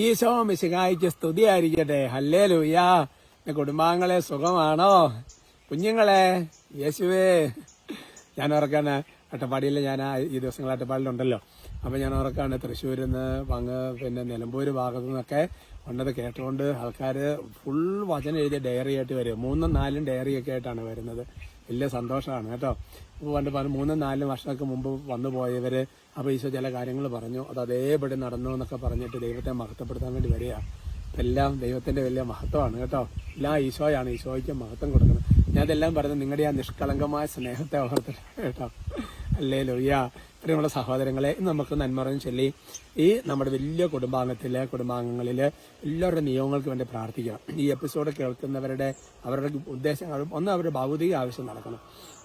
ഈശോ മിശിഹായിക്ക് സ്തുതിയായിരിക്കട്ടെ. ഹല്ലേ ലൂയാ കുടുംബാംഗങ്ങളെ സുഖമാണോ? കുഞ്ഞുങ്ങളെ യേശുവേ. ഞാൻ ഓർക്കാണ് അട്ടപ്പാടിയിൽ ഞാൻ ഈ ദിവസങ്ങൾ അട്ടപ്പാടിയിലുണ്ടല്ലോ. അപ്പം ഞാൻ ഓർക്കാണ് തൃശ്ശൂരിൽ നിന്ന് അങ്ങ് പിന്നെ നിലമ്പൂർ ഭാഗത്തു നിന്നൊക്കെ വന്നത് കേട്ടുകൊണ്ട് ആൾക്കാർ ഫുൾ വചനം എഴുതിയ ഡയറി ആയിട്ട് വരും മൂന്നും നാലും ഡയറി ഒക്കെ ആയിട്ടാണ് വരുന്നത്. വലിയ സന്തോഷമാണ് കേട്ടോ. പണ്ട് മൂന്നും നാലും വർഷമൊക്കെ മുമ്പ് വന്നു പോയവർ അപ്പോൾ ഈശോ ചില കാര്യങ്ങൾ പറഞ്ഞു. അത് അതേപടി നടന്നു എന്നൊക്കെ പറഞ്ഞിട്ട് ദൈവത്തെ മഹത്വപ്പെടുത്താൻ വേണ്ടി വരിക. എല്ലാം ദൈവത്തിന്റെ വലിയ മഹത്വമാണ് കേട്ടോ. എല്ലാം ഈശോയാണ് ഈശോയ്ക്ക് മഹത്വം കൊടുക്കണം ഞാൻ ഇതെല്ലാം പറഞ്ഞത് നിങ്ങളുടെ ആ നിഷ്കളങ്കമായ സ്നേഹത്തെ ഓർത്തിട്ട് കേട്ടോ. അല്ലേ ലൊയ്യ പ്രിയമുള്ള സഹോദരങ്ങളെ ഇന്ന് നമുക്ക് നന്മറഞ്ഞ് ചൊല്ലി ഈ നമ്മുടെ വലിയ കുടുംബാംഗത്തിലെ കുടുംബാംഗങ്ങളിൽ എല്ലാവരുടെ നിയമങ്ങൾക്ക് വേണ്ടി പ്രാർത്ഥിക്കണം. ഈ എപ്പിസോഡ് കേൾക്കുന്നവരുടെ അവരുടെ ഉദ്ദേശങ്ങളും ഒന്ന് അവരുടെ ഭൗതിക ആവശ്യം നടക്കണം.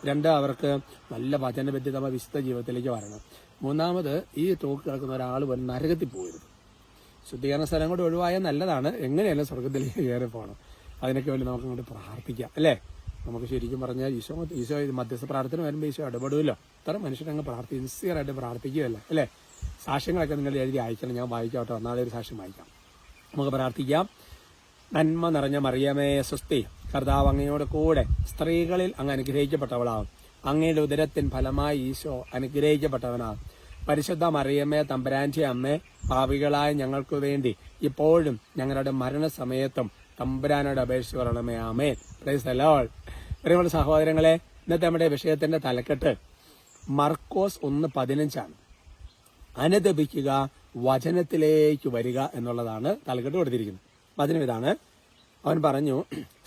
രണ്ട് അവർക്ക് നല്ല വചനബദ്ധിതമായ വിശുദ്ധ ജീവിതത്തിലേക്ക് വരണം. മൂന്നാമത് ഈ തോക്ക് കേൾക്കുന്ന ഒരാൾ പോലും നരകത്തിൽ പോകരുത്. ശുദ്ധീകരണ സ്ഥലം കൂടെ ഒഴിവായാൽ നല്ലതാണ്. എങ്ങനെയല്ല സ്വർഗത്തിലേക്ക് കയറി പോകണം അതിനൊക്കെ വേണ്ടി നമുക്ക് അങ്ങോട്ട് പ്രാർത്ഥിക്കാം. അല്ലേ? നമുക്ക് ശരിക്കും പറഞ്ഞാൽ ഈശോ ഈശോ മധ്യസ്ഥ പ്രാർത്ഥന വരുമ്പോൾ ഈശോ ഇടപെടുമല്ലോ ഇത്ര മനുഷ്യരങ്ങ് പ്രാർത്ഥി സിൻസിയറായിട്ട് പ്രാർത്ഥിക്കുകയല്ല അല്ലേ? സാക്ഷ്യങ്ങളൊക്കെ നിങ്ങൾ എഴുതി അയക്കണം. ഞാൻ വായിക്കാം കേട്ടോ ഒരു സാക്ഷ്യം വായിക്കാം. നമുക്ക് പ്രാർത്ഥിക്കാം. നന്മ നിറഞ്ഞ മറിയമേ സ്വസ്തി കർത്താവ് അങ്ങയോട് കൂടെ സ്ത്രീകളിൽ അങ്ങ് അനുഗ്രഹിക്കപ്പെട്ടവളാവും. അങ്ങയുടെ ഉദരത്തിൻ ഫലമായി ഈശോ അനുഗ്രഹിക്കപ്പെട്ടവനാവും. പരിശുദ്ധ മറിയമ്മേ തമ്പരാന്റെ അമ്മേ പാപികളായ ഞങ്ങൾക്ക് വേണ്ടി ഇപ്പോഴും ഞങ്ങളുടെ മരണസമയത്തും തമ്പുരാനോട് അപേക്ഷിച്ച് പറയണമേ ആമേ പ്രൈസ് അലോൾ പ്രിയമുള്ള സഹോദരങ്ങളെ ഇന്നത്തെ നമ്മുടെ വിഷയത്തിന്റെ തലക്കെട്ട് മർക്കോസ് ഒന്ന് പതിനഞ്ചാണ്. അനുദപിക്കുക വചനത്തിലേക്ക് വരിക എന്നുള്ളതാണ് തലക്കെട്ട് കൊടുത്തിരിക്കുന്നത്. വചനം ഇതാണ്. അവൻ പറഞ്ഞു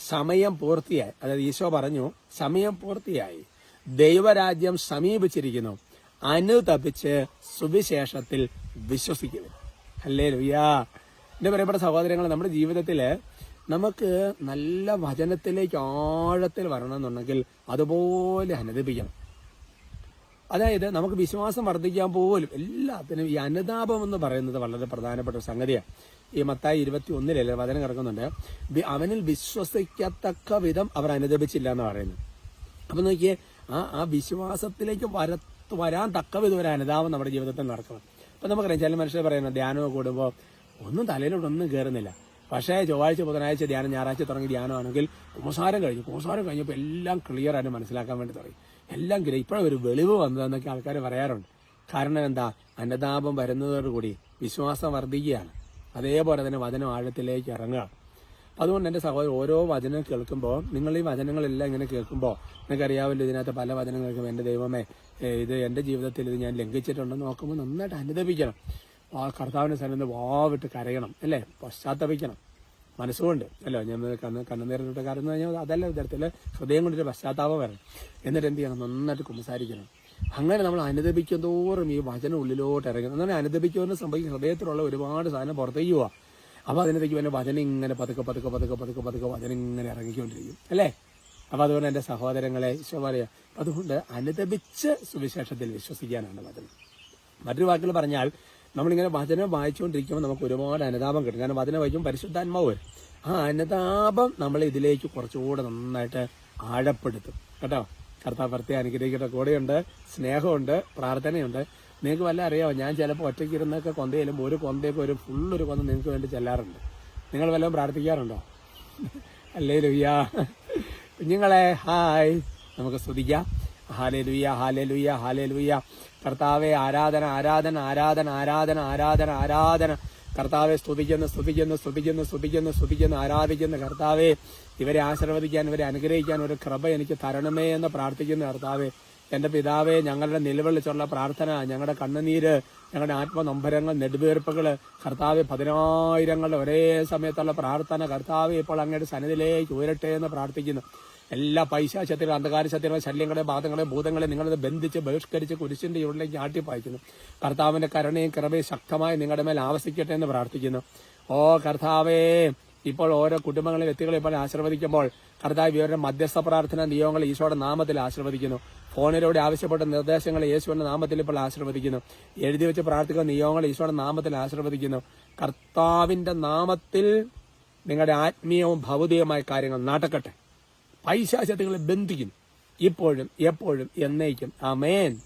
സമയം പൂർത്തിയായി. അതായത് ഈശോ പറഞ്ഞു സമയം പൂർത്തിയായി. ദൈവരാജ്യം സമീപിച്ചിരിക്കുന്നു. അനുതപിച്ച് സുവിശേഷത്തിൽ വിശ്വസിക്കുന്നു. അല്ലേ ലുയാ എന്റെ പ്രിയപ്പെട്ട സഹോദരങ്ങൾ നമ്മുടെ ജീവിതത്തിൽ നമുക്ക് നല്ല വചനത്തിലേക്ക് ആഴത്തിൽ വരണമെന്നുണ്ടെങ്കിൽ അതുപോലെ അനുദപിക്കണം. അതായത് നമുക്ക് വിശ്വാസം വർദ്ധിക്കാൻ പോലും എല്ലാത്തിനും ഈ അനുതാപം എന്ന് പറയുന്നത് വളരെ പ്രധാനപ്പെട്ട സംഗതിയാണ്. ഈ മത്തായി ഇരുപത്തി ഒന്നിലല്ലേ വചനം കിടക്കുന്നുണ്ട്. അവനിൽ വിശ്വസിക്കത്തക്ക വിധം അവർ അനുദപിച്ചില്ല എന്ന് പറയുന്നു. അപ്പൊ നോക്കിയേ ആ ആ വിശ്വാസത്തിലേക്ക് വര വരാൻ തക്ക വിധം ഒരു അനുതാപം നമ്മുടെ ജീവിതത്തിൽ നടക്കണം. അപ്പൊ നമുക്കറിയാം ചില മനുഷ്യർ പറയുന്നത് ധ്യാനമൊക്കെ കൂടുമ്പോൾ ഒന്നും തലയിലോട്ടൊന്നും കയറുന്നില്ല പക്ഷേ ചൊവ്വാഴ്ച ബുധനാഴ്ച ധ്യാനം ഞായറാഴ്ച തുടങ്ങി ധ്യാനമാണെങ്കിൽ കുമ്പസാരം കഴിഞ്ഞു. കുമ്പസാരം കഴിഞ്ഞപ്പോൾ എല്ലാം ക്ലിയർ ആയിട്ട് മനസ്സിലാക്കാൻ വേണ്ടി തുടങ്ങി. എല്ലാം ക്ലിയർ ഇപ്പോഴും ഒരു വെളിവ് വന്നതെന്നൊക്കെ ആൾക്കാർ പറയാറുണ്ട്. കാരണം എന്താ? അന്നതാപം വരുന്നതോടുകൂടി വിശ്വാസം വർദ്ധിക്കുകയാണ്. അതേപോലെ തന്നെ വചനം ആഴത്തിലേക്ക് ഇറങ്ങുക. അതുകൊണ്ട് എന്റെ സഹോദരൻ ഓരോ വചനം കേൾക്കുമ്പോൾ നിങ്ങൾ ഈ വചനങ്ങളെല്ലാം ഇങ്ങനെ കേൾക്കുമ്പോൾ നിങ്ങൾക്കറിയാമല്ലോ ഇതിനകത്ത് പല വചനങ്ങൾക്കും എന്റെ ദൈവമേ ഇത് എന്റെ ജീവിതത്തിൽ ഇത് ഞാൻ ലംഘിച്ചിട്ടുണ്ടെന്ന് നോക്കുമ്പോൾ നന്നായിട്ട് അനുദപിക്കണം. ആ കർത്താവിന്റെ സന്നിധി വാവിട്ട് കരയണം അല്ലേ? പശ്ചാത്തപിക്കണം. മനസ്സുകൊണ്ട് അല്ലോ? ഞാൻ കണ്ണ് കണ്ണുനീരിട്ട് കരന്നു കഴിഞ്ഞാൽ അതല്ല വിധത്തിൽ ഹൃദയം കൊണ്ടൊരു പശ്ചാത്താപം വരണം. എന്നിട്ട് എന്ത് ചെയ്യണം? നന്നായിട്ട് കുമ്പസാരിക്കണം. അങ്ങനെ നമ്മൾ അനുദപിക്കും തോറും ഈ വചനം ഉള്ളിലോട്ട് ഇറങ്ങും. അങ്ങനെ അനുദപിക്കുമെന്ന് സംഭവിക്കും ഹൃദയത്തിലുള്ള ഒരുപാട് സാധനം പുറത്തേക്ക് പോവാ. അപ്പൊ അതിനകത്തേക്ക് പിന്നെ വചനം ഇങ്ങനെ പതുക്കെ പതുക്കെ പതുക്കെ പതുക്കെ പതുക്കെ വചനം ഇങ്ങനെ ഇറങ്ങിക്കൊണ്ടിരിക്കും അല്ലേ? അപ്പൊ അതുകൊണ്ട് എന്റെ സഹോദരങ്ങളെ പറയാ അതുകൊണ്ട് അനുദപിച്ച് സുവിശേഷത്തിൽ വിശ്വസിക്കാനാണ് വചനം. മറ്റൊരു വാക്കിൽ പറഞ്ഞാൽ നമ്മളിങ്ങനെ വചനം വായിച്ചുകൊണ്ടിരിക്കുമ്പോൾ നമുക്ക് ഒരുപാട് അനുതാപം കിട്ടും. കാരണം വചനം വായിക്കുമ്പോൾ പരിശുദ്ധാത്മാവ് വരും. ആ അനുതാപം നമ്മൾ ഇതിലേക്ക് കുറച്ചുകൂടെ നന്നായിട്ട് ആഴപ്പെടുത്തും. കേട്ടോ? കർത്താവ് പ്രത്യേക അനുഗ്രഹിക്കട്ടെ. കൂടെയുണ്ട് സ്നേഹമുണ്ട് പ്രാർത്ഥനയുണ്ട്. നിങ്ങൾക്ക് വല്ല അറിയാമോ ഞാൻ ചിലപ്പോൾ ഒറ്റയ്ക്ക് ഇരുന്നൊക്കെ കൊന്ത ചെല്ലുമ്പോൾ ഒരു കൊന്തയൊക്കെ ഒരു ഫുള്ളൊരു കൊന്ത നിങ്ങൾക്ക് വേണ്ടി ചെല്ലാറുണ്ട്. നിങ്ങൾ വല്ലതും പ്രാർത്ഥിക്കാറുണ്ടോ? അല്ലേ ലുയ്യ കുഞ്ഞുങ്ങളെ ഹായ്. നമുക്ക് സ്തുതിക്കാം. ഹാലേ ലുയ്യ ഹാലേ ലുയ്യ ഹാലേ ലുയ്യ കർത്താവെ ആരാധന ആരാധന ആരാധന ആരാധന ആരാധന ആരാധന. കർത്താവെ സ്തുതിക്കുന്നു സ്തുതിക്കുന്നു സ്തുതിക്കുന്നു സ്തുതിക്കുന്നു സ്തുതിക്കുന്നു ആരാധിക്കുന്നു. കർത്താവെ ഇവരെ ആശീർവദിക്കാൻ ഇവരെ അനുഗ്രഹിക്കാൻ ഒരു കൃപ എനിക്ക് തരണമേ എന്ന് പ്രാർത്ഥിക്കുന്നു കർത്താവെ. എന്റെ പിതാവെ ഞങ്ങളുടെ നിലവിളിച്ചുള്ള പ്രാർത്ഥന ഞങ്ങളുടെ കണ്ണുനീര് ഞങ്ങളുടെ ആത്മനൊമ്പരങ്ങൾ നെടുവീർപ്പുകൾ കർത്താവ് പതിനായിരങ്ങളുടെ ഒരേ സമയത്തുള്ള പ്രാർത്ഥന കർത്താവ് ഇപ്പോൾ അങ്ങയുടെ സന്നിധിയിലേക്ക് ഉയരട്ടെ എന്ന് പ്രാർത്ഥിക്കുന്നു. എല്ലാ പൈശാശത്തിലും അന്ധകാര ശക്തികളെ ശല്യങ്ങളെ ബാധങ്ങളെ ഭൂതങ്ങളെ നിങ്ങളത് ബന്ധിച്ച് ബഹിഷ്കരിച്ച് കുരിശിന്റെ ഉള്ളിലേക്ക് ആട്ടിപ്പായിക്കുന്നു കർത്താവിന്റെ കരുണയും കൃപയും ശക്തമായി നിങ്ങളുടെ മേൽ ആവശ്യിക്കട്ടെ എന്ന് പ്രാർത്ഥിക്കുന്നു. ഓ കർത്താവേ ഇപ്പോൾ ഓരോ കുടുംബങ്ങളെ വ്യക്തികളെ ഇപ്പോൾ ആശീർവദിക്കുമ്പോൾ കർത്താവ് ഇവരുടെ മധ്യസ്ഥ പ്രാർത്ഥന നിയോഗങ്ങൾ ഈശോയുടെ നാമത്തിൽ ആശീർവദിക്കുന്നു. ഫോണിലൂടെ ആവശ്യപ്പെട്ട നിർദ്ദേശങ്ങൾ യേശുവിന്റെ നാമത്തിൽ ഇപ്പോൾ ആശീർവദിക്കുന്നു. എഴുതി വെച്ച് പ്രാർത്ഥിക്കുന്ന നിയോഗങ്ങൾ ഈശോയുടെ നാമത്തിൽ ആശീർവദിക്കുന്നു. കർത്താവിന്റെ നാമത്തിൽ നിങ്ങളുടെ ആത്മീയവും ഭൗതികമായ കാര്യങ്ങൾ നടക്കട്ടെ. പൈശാചത്തുകളെ ബന്ധിക്കും. ഇപ്പോഴും എപ്പോഴും എന്നേക്കും. ആമേൻ.